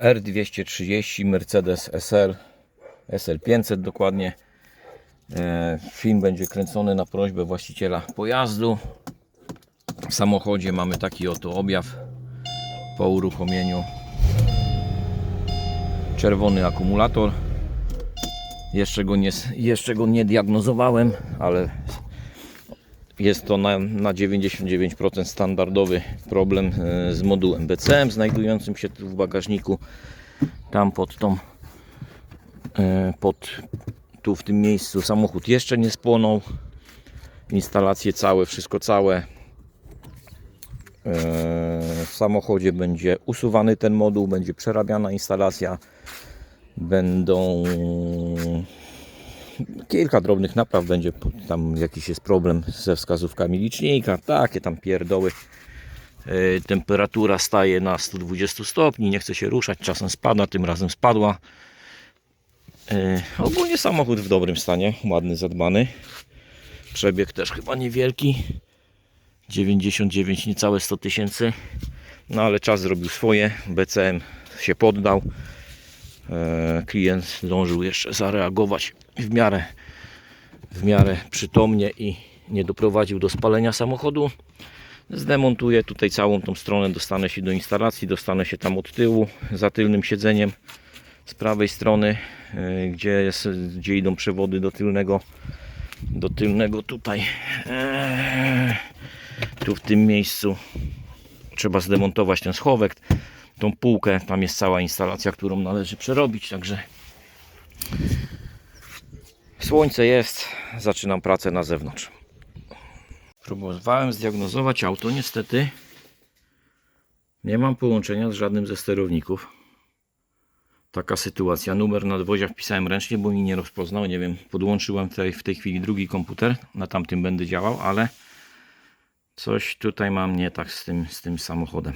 R230 Mercedes SL SL500 dokładnie. E, Film będzie kręcony na prośbę właściciela pojazdu. W samochodzie mamy taki oto objaw po uruchomieniu. Czerwony akumulator. Jeszcze go nie, jeszcze go nie diagnozowałem, ale jest to na, na 99% standardowy problem e, z modułem BCM znajdującym się tu w bagażniku. Tam pod tą, e, pod, tu w tym miejscu samochód jeszcze nie spłonął. Instalacje całe, wszystko całe. E, W samochodzie będzie usuwany ten moduł, będzie przerabiana instalacja. Będą kilka drobnych napraw będzie, tam jakiś jest problem ze wskazówkami licznika, takie tam pierdoły. E, Temperatura staje na 120 stopni, nie chce się ruszać, czasem spada, tym razem spadła. E, Ogólnie samochód w dobrym stanie, ładny, zadbany. Przebieg też chyba niewielki. 99, niecałe 100 tysięcy. No ale czas zrobił swoje. BCM się poddał. E, Klient zdążył jeszcze zareagować w miarę, w miarę przytomnie i nie doprowadził do spalenia samochodu. Zdemontuję tutaj całą tą stronę, dostanę się do instalacji, dostanę się tam od tyłu, za tylnym siedzeniem z prawej strony, e, gdzie, jest, gdzie idą przewody do tylnego, do tylnego tutaj, e, tu w tym miejscu trzeba zdemontować ten schowek, tą półkę, tam jest cała instalacja, którą należy przerobić, także słońce jest, zaczynam pracę na zewnątrz. Próbowałem zdiagnozować auto, niestety nie mam połączenia z żadnym ze sterowników. Taka sytuacja. Numer nadwozia wpisałem ręcznie, bo mi nie rozpoznał. Nie wiem, podłączyłem tutaj w tej chwili drugi komputer. Na tamtym będę działał, ale coś tutaj mam nie tak z tym, z tym samochodem.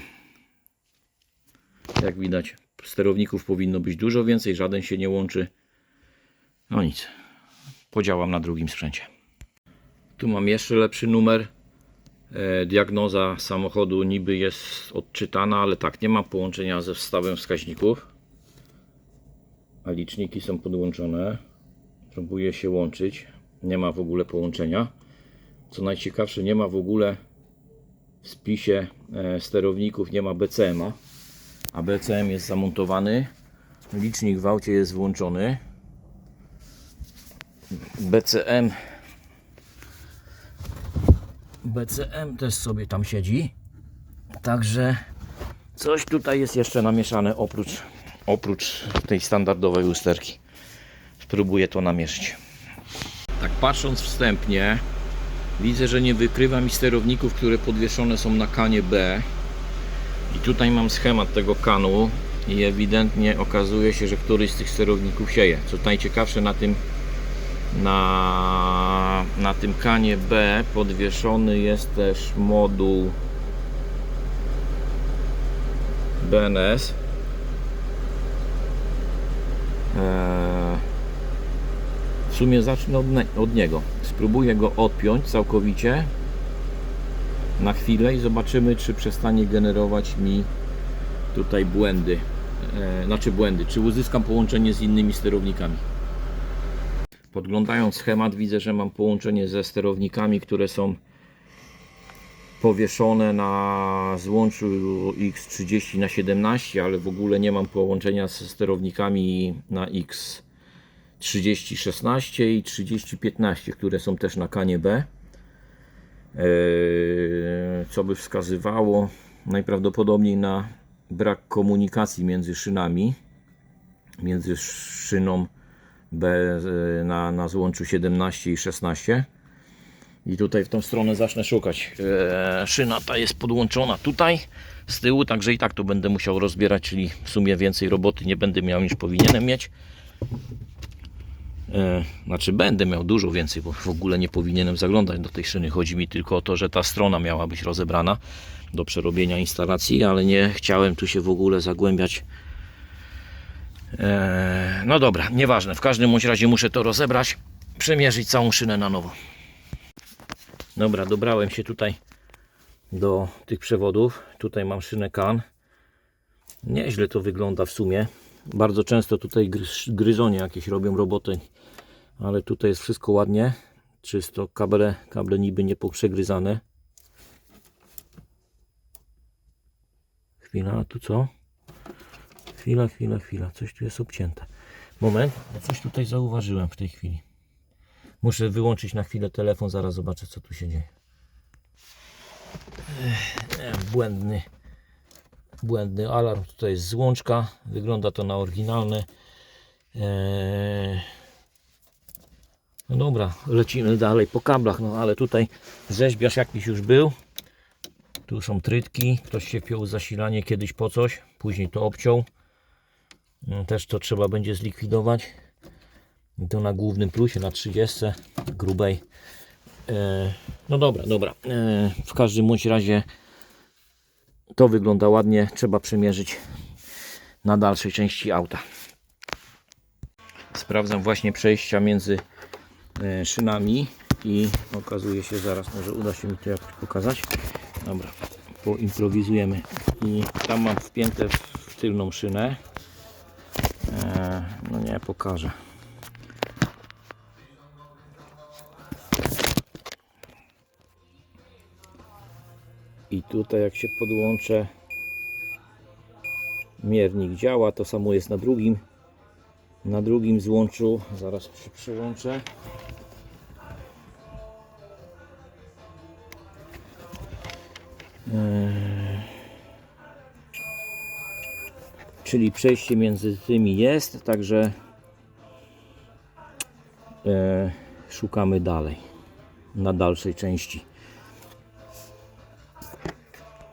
Jak widać, sterowników powinno być dużo więcej, żaden się nie łączy. No nic, podziałam na drugim sprzęcie. Tu mam jeszcze lepszy numer. E, diagnoza samochodu niby jest odczytana, ale tak, nie ma połączenia ze wstawem wskaźników. A liczniki są podłączone. Próbuję się łączyć. Nie ma w ogóle połączenia. Co najciekawsze, nie ma w ogóle w spisie e, sterowników, nie ma BCM-a. A BCM jest zamontowany. Licznik w aucie jest włączony. BCM BCM też sobie tam siedzi. Także coś tutaj jest jeszcze namieszane oprócz, oprócz tej standardowej lusterki. Spróbuję to namierzyć. Tak patrząc wstępnie, widzę, że nie wykrywa mi sterowników, które podwieszone są na kanie B. I tutaj mam schemat tego kanu i ewidentnie okazuje się, że któryś z tych sterowników sieje. Co najciekawsze na tym na, na tym kanie B podwieszony jest też moduł BNS. Eee, W sumie zacznę od, od niego. Spróbuję go odpiąć całkowicie na chwilę i zobaczymy, czy przestanie generować mi tutaj błędy. E, znaczy błędy, czy uzyskam połączenie z innymi sterownikami. Podglądając schemat widzę, że mam połączenie ze sterownikami, które są powieszone na złączu X30 na 17, ale w ogóle nie mam połączenia ze sterownikami na X30 16 i 30 15, które są też na kanie B. Eee, co by wskazywało najprawdopodobniej na brak komunikacji między szynami, między szyną B e, na, na złączu 17 i 16. I tutaj w tą stronę zacznę szukać. Eee, szyna ta jest podłączona tutaj z tyłu, także i tak to będę musiał rozbierać, czyli w sumie więcej roboty nie będę miał niż powinienem mieć. E, Znaczy będę miał dużo więcej, bo w ogóle nie powinienem zaglądać do tej szyny. Chodzi mi tylko o to, że ta strona miała być rozebrana do przerobienia instalacji, ale nie chciałem tu się w ogóle zagłębiać. E, No dobra, nieważne. W każdym bądź razie muszę to rozebrać, przemierzyć całą szynę na nowo. Dobra, dobrałem się tutaj do tych przewodów. Tutaj mam szynę CAN. Nieźle to wygląda w sumie. Bardzo często tutaj gry- gryzonie jakieś robią roboty, ale tutaj jest wszystko ładnie, czysto, kable, kable niby nie poprzegryzane. Chwila, a tu co? Chwila, chwila, chwila, coś tu jest obcięte. Moment, bo coś tutaj zauważyłem w tej chwili. Muszę wyłączyć na chwilę telefon, zaraz zobaczę co tu się dzieje. Ech, błędny, błędny alarm. Tutaj jest złączka, wygląda to na oryginalne. Eee, no dobra, lecimy dalej po kablach, no ale tutaj rzeźbiarz jakiś już był. Tu są trytki, ktoś się wpiął zasilanie kiedyś po coś, później to obciął. No, Też to trzeba będzie zlikwidować. I to na głównym plusie, na 30 grubej. E, no dobra, dobra. E, w każdym bądź razie to wygląda ładnie. Trzeba przemierzyć na dalszej części auta. Sprawdzam właśnie przejścia między szynami i okazuje się zaraz, może uda się mi to jakoś pokazać. Dobra, poimprowizujemy. I tam mam wpięte w tylną szynę. E, no nie, pokażę. I tutaj jak się podłączę miernik działa, to samo jest na drugim na drugim złączu, zaraz się przełączę czyli przejście między tymi jest, także e, szukamy dalej na dalszej części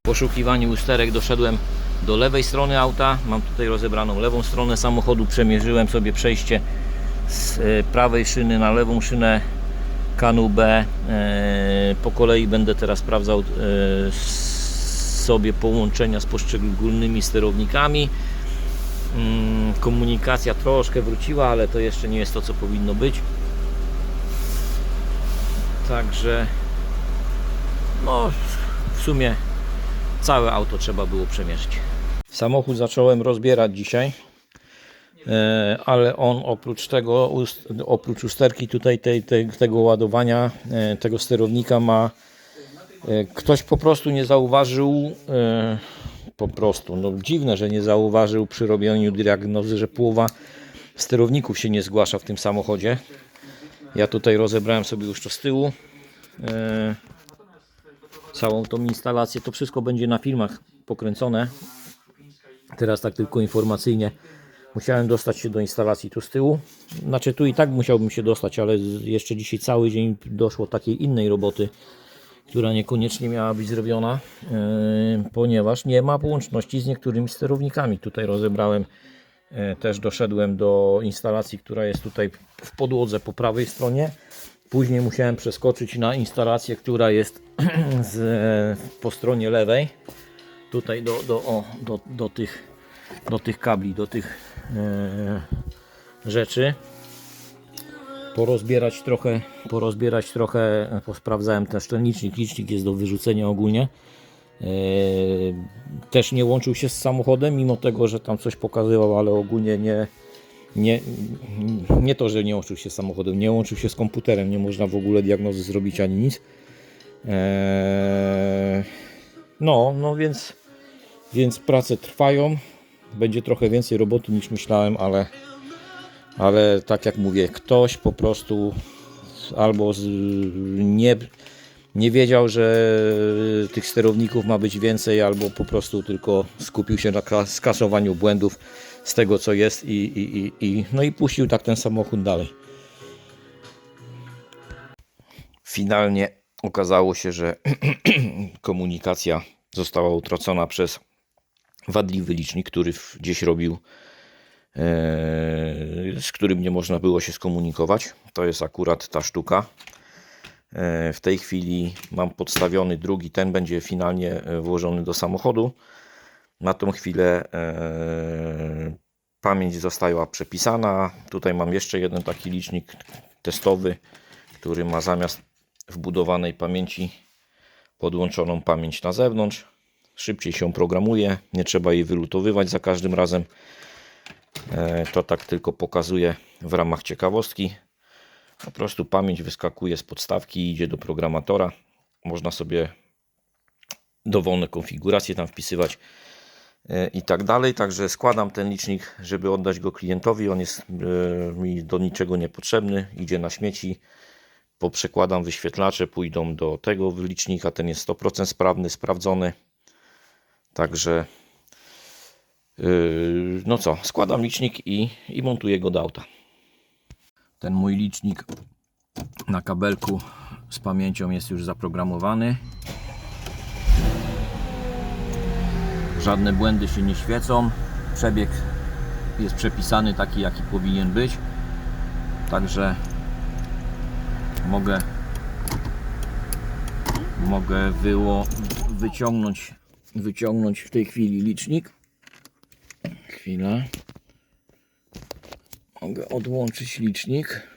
w poszukiwaniu usterek doszedłem do lewej strony auta. Mam tutaj rozebraną lewą stronę samochodu. Przemierzyłem sobie przejście z e, prawej szyny na lewą szynę kanu B. E, Po kolei będę teraz sprawdzał e, sobie połączenia z poszczególnymi sterownikami. Mm, Komunikacja troszkę wróciła, ale to jeszcze nie jest to, co powinno być. Także no w sumie całe auto trzeba było przemierzyć. Samochód zacząłem rozbierać dzisiaj, e, ale on oprócz tego, oprócz usterki tutaj tej, tej, tego ładowania, e, tego sterownika ma e, ktoś po prostu nie zauważył po prostu, no dziwne, że nie zauważył przy robieniu diagnozy, że połowa sterowników się nie zgłasza w tym samochodzie. Ja tutaj rozebrałem sobie już to z tyłu. E, całą tą instalację. To wszystko będzie na filmach pokręcone. Teraz tak tylko informacyjnie. Musiałem dostać się do instalacji tu z tyłu. Znaczy tu i tak musiałbym się dostać, ale jeszcze dzisiaj cały dzień doszło takiej innej roboty, która niekoniecznie miała być zrobiona, yy, ponieważ nie ma połączności z niektórymi sterownikami. Tutaj rozebrałem, yy, też doszedłem do instalacji, która jest tutaj w podłodze po prawej stronie. Później musiałem przeskoczyć na instalację, która jest z, po stronie lewej. Tutaj do, do, o, do, do, tych, do tych kabli, do tych e, rzeczy. Porozbierać trochę, porozbierać trochę, e, posprawdzałem ten licznik. Licznik jest do wyrzucenia ogólnie. E, też nie łączył się z samochodem, mimo tego, że tam coś pokazywał, ale ogólnie nie, nie, nie to, że nie łączył się z samochodem, nie łączył się z komputerem, nie można w ogóle diagnozy zrobić ani nic. Eee, no, no więc, więc prace trwają. Będzie trochę więcej roboty niż myślałem, ale, ale tak jak mówię, ktoś po prostu albo z, nie, nie wiedział, że tych sterowników ma być więcej, albo po prostu tylko skupił się na ka- skasowaniu błędów z tego co jest i, i, i, i, no i puścił tak ten samochód dalej. Finalnie okazało się, że komunikacja została utracona przez wadliwy licznik, który gdzieś robił, z którym nie można było się skomunikować. To jest akurat ta sztuka. E, W tej chwili mam podstawiony drugi, ten będzie finalnie e, włożony do samochodu. Na tą chwilę e, pamięć została przepisana. Tutaj mam jeszcze jeden taki licznik testowy, który ma zamiast wbudowanej pamięci podłączoną pamięć na zewnątrz. szybciej się programuje, nie trzeba jej wylutowywać za każdym razem. E, To tak tylko pokazuję w ramach ciekawostki. Po prostu pamięć wyskakuje z podstawki idzie do programatora. Można sobie dowolne konfiguracje tam wpisywać e, i tak dalej. Także składam ten licznik, żeby oddać go klientowi. On jest e, mi do niczego niepotrzebny, idzie na śmieci. Poprzekładam wyświetlacze, pójdą do tego licznika. Ten jest 100% sprawny, sprawdzony. Także no co, składam licznik i, i montuję go do auta. Ten mój licznik na kabelku z pamięcią jest już zaprogramowany. Żadne błędy się nie świecą. Przebieg jest przepisany taki, jaki powinien być. Także mogę mogę wyło, wyciągnąć wyciągnąć w tej chwili licznik. Chwila. Mogę odłączyć licznik.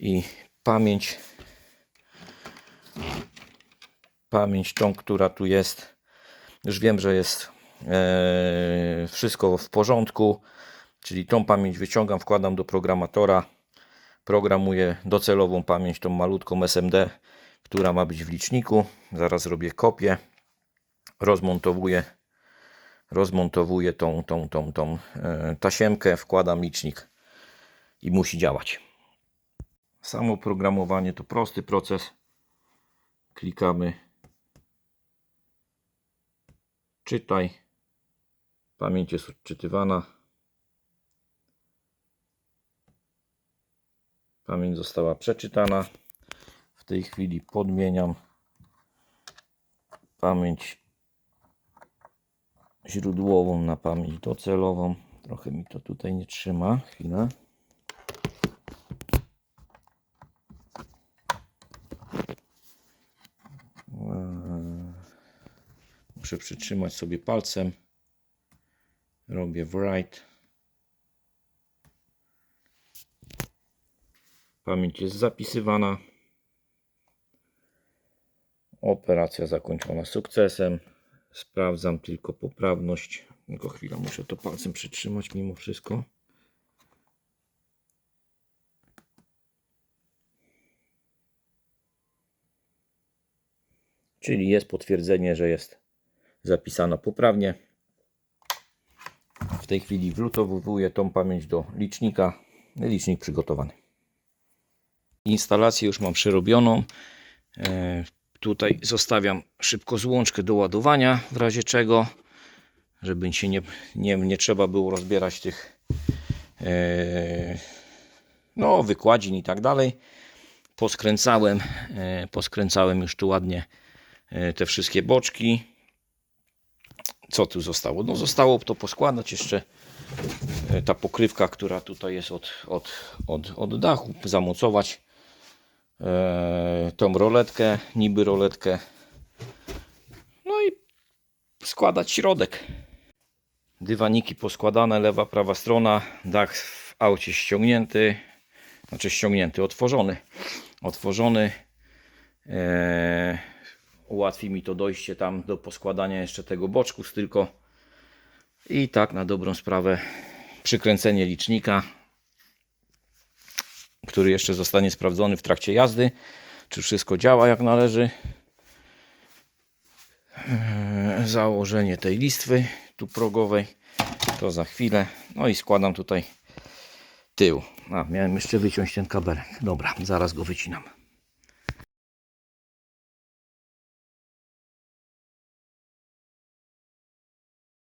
I pamięć pamięć tą, która tu jest. Już wiem, że jest e, wszystko w porządku. Czyli tą pamięć wyciągam, wkładam do programatora. Programuję docelową pamięć, tą malutką SMD, która ma być w liczniku. Zaraz robię kopię. Rozmontowuję rozmontowuję tą, tą, tą, tą e, tasiemkę, wkładam licznik i musi działać. Samo programowanie to prosty proces. Klikamy czytaj. Pamięć jest odczytywana. Pamięć została przeczytana. W tej chwili podmieniam pamięć źródłową na pamięć docelową. Trochę mi to tutaj nie trzyma. Chwilę. Eee, Muszę przytrzymać sobie palcem. Robię write. Pamięć jest zapisywana. Operacja zakończona sukcesem. Sprawdzam tylko poprawność. Tylko chwilę, muszę to palcem przytrzymać mimo wszystko. Czyli jest potwierdzenie, że jest zapisana poprawnie. W tej chwili wlutowuję tą pamięć do licznika. Licznik przygotowany. Instalację już mam przerobioną. E, Tutaj zostawiam szybko złączkę do ładowania, w razie czego, żeby się nie, nie, nie trzeba było rozbierać tych e, no, wykładzin i tak dalej. Poskręcałem, e, poskręcałem już tu ładnie te wszystkie boczki. Co tu zostało? No zostało to poskładać jeszcze ta pokrywka, która tutaj jest od, od, od, od dachu, zamocować tą roletkę, niby roletkę. No i składać środek. Dywaniki poskładane, lewa, prawa strona, dach w aucie ściągnięty, znaczy ściągnięty, otworzony. Otworzony. E, ułatwi mi to dojście tam do poskładania jeszcze tego boczku tylko. I tak na dobrą sprawę przykręcenie licznika który jeszcze zostanie sprawdzony w trakcie jazdy, czy wszystko działa jak należy. Eee, Założenie tej listwy tu progowej to za chwilę. No i składam tutaj tył. A, miałem jeszcze wyciąć ten kabelek. Dobra, zaraz go wycinam.